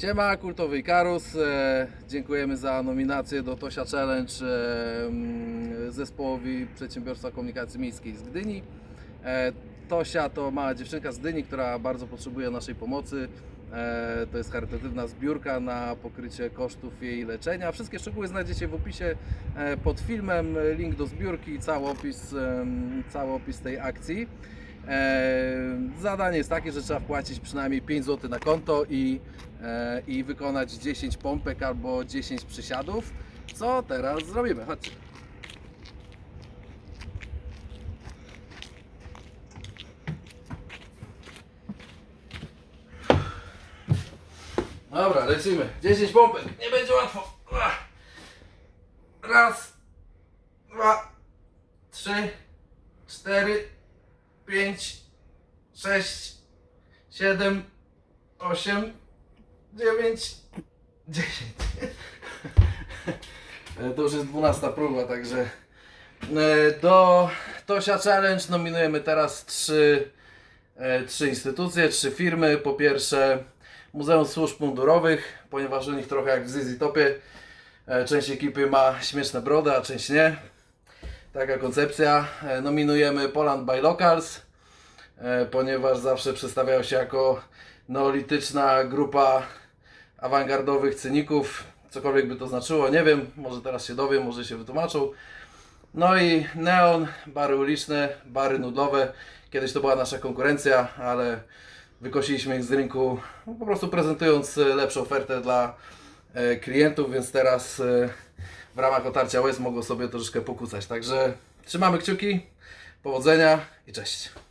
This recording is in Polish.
Siema, Kultowy Ikarus. E, dziękujemy za nominację do Tosia Challenge e, zespołowi Przedsiębiorstwa Komunikacji Miejskiej z Gdyni. E, Tosia to mała dziewczynka z Gdyni, która bardzo potrzebuje naszej pomocy. To jest charytatywna zbiórka na pokrycie kosztów jej leczenia. Wszystkie szczegóły znajdziecie w opisie pod filmem. Link do zbiórki, cały opis, cały opis tej akcji. Zadanie jest takie, że trzeba wpłacić przynajmniej 5 zł na konto i, e, i wykonać 10 pompek albo 10 przysiadów. Co teraz zrobimy? Chodźcie. Dobra, lecimy. 10 pompek. Nie będzie łatwo. Raz, dwa, trzy, cztery, pięć, sześć, siedem, osiem, dziewięć, dziesięć. E, To już jest dwunasta próba, także e, do Tosia Challenge nominujemy teraz trzy, e, trzy instytucje, trzy firmy. Po pierwsze Muzeum Służb Mundurowych, ponieważ u nich trochę jak w Zizi Topie. Część ekipy ma śmieszne brody, a część nie. Taka koncepcja. Nominujemy Poland by Locals, ponieważ zawsze przedstawiają się jako neolityczna grupa awangardowych cyników. Cokolwiek by to znaczyło, nie wiem. Może teraz się dowiem, może się wytłumaczą. No i Neon, bary uliczne, bary nudlowe. Kiedyś to była nasza konkurencja, ale wykosiliśmy ich z rynku no, po prostu prezentując e, lepszą ofertę dla e, klientów, więc teraz e, w ramach otarcia łez mogą sobie troszeczkę pokucać. Także trzymamy kciuki, powodzenia i cześć.